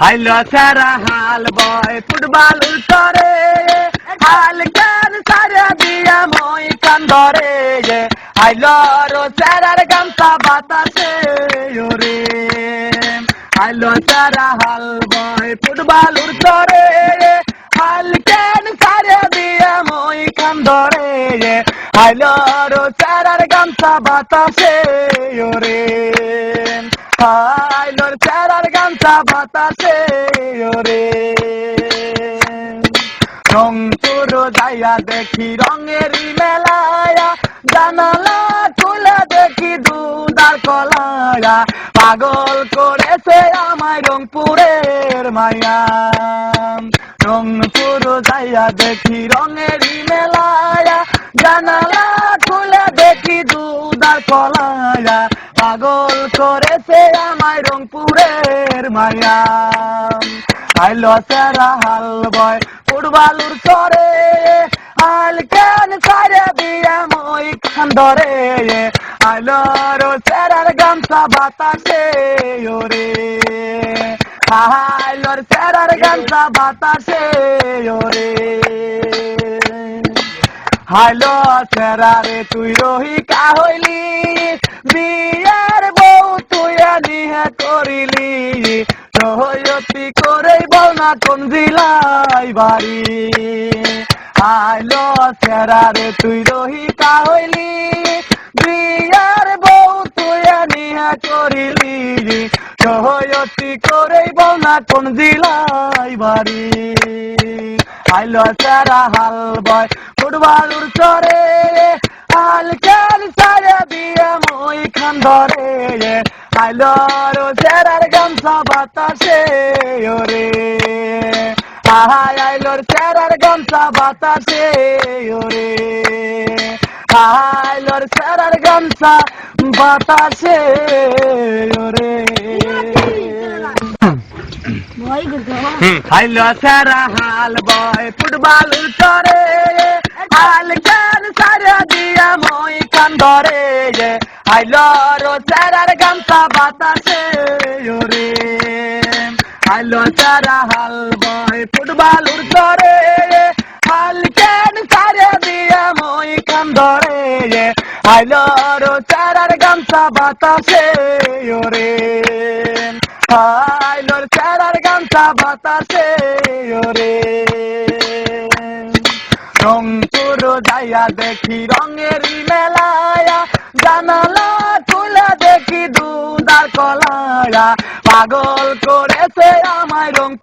হাইলো সারা হাল বয়, ফুটবল উল্টরে হাল কেন সারা দিয়া মই কান্দরে। হাইলো রো সারার গামছা বাতাসে, ওরে। হাইলো সারা হাল বয়, ফুটবল উল্টরে হাল কেন সারা দিয়া মই কান্দরে। হাইলো রো সারার গামছা বাতাসে, ওরে। হাইলোর চারার বাতাসে, ওরে। রংপুর যাইয়া দেখি, রঙের মেলায়া। জানালা খুলে দেখি দুদার কলায়া। পাগল করেছে আমায় রংপুরের মায়া। রংপুর যাইয়া দেখি, রঙের মেলায়া। জানালা খুলে দেখি দুদার কলায়া। পাগল করেছে আমায় রংপুরের মায়া আইলো সেরা হাল বয় ফুটবালুর চরে। আল কেন সারে দিয়ে মই খান ধরে। আইলো রো সেরার গামছা বাতাসে, ওরে। আইলোর সেরার গামছা বাতাসে, ওরে। হাইলো সেরারে তুই রহিকা হইলি বিয়ার রহয়তি করেই বল না কোন জিলাই বাড়ি। হাইলো সেরারে তুই রহিকা হইলি। বিয়ার বউ তুই নিহে করিলি। রহয়তি করেই বল না কোন জিলাই বাড়ি। আইলো সারা হাল বয় ফুটবলুর চরে। হাল খেল সারে দিয়ে মই খান ধরে। আইলো রো সেরার গামছা বাতাসে, ওরে। আহাই আইলোর সেরার গামছা বাতাসে, ওরে। আইলোর সেরার গামছা বাতাসে, ওরে। হাইলো সারা হাল, বয় ফুটবল উল্টরে হাল কেন সারা দিয়া মই কান্দরে হাইলো রো সারার গামছা বাতাসে হাইলো সারা হাল বয়, ফুটবল উল্টরে হাল কেন সারা দিয়া মই কান্দরে? হাইলো রো সারার গামছা বাতাসে, ওরে। হাইলোর চারার গামছা বাতাসে, ওরে। রংপুর যাইয়া দেখি রঙের মেলায়া। জানালা খুলে দেখি দুদার কলায়া। পাগল করেছে আমায় রংপুর।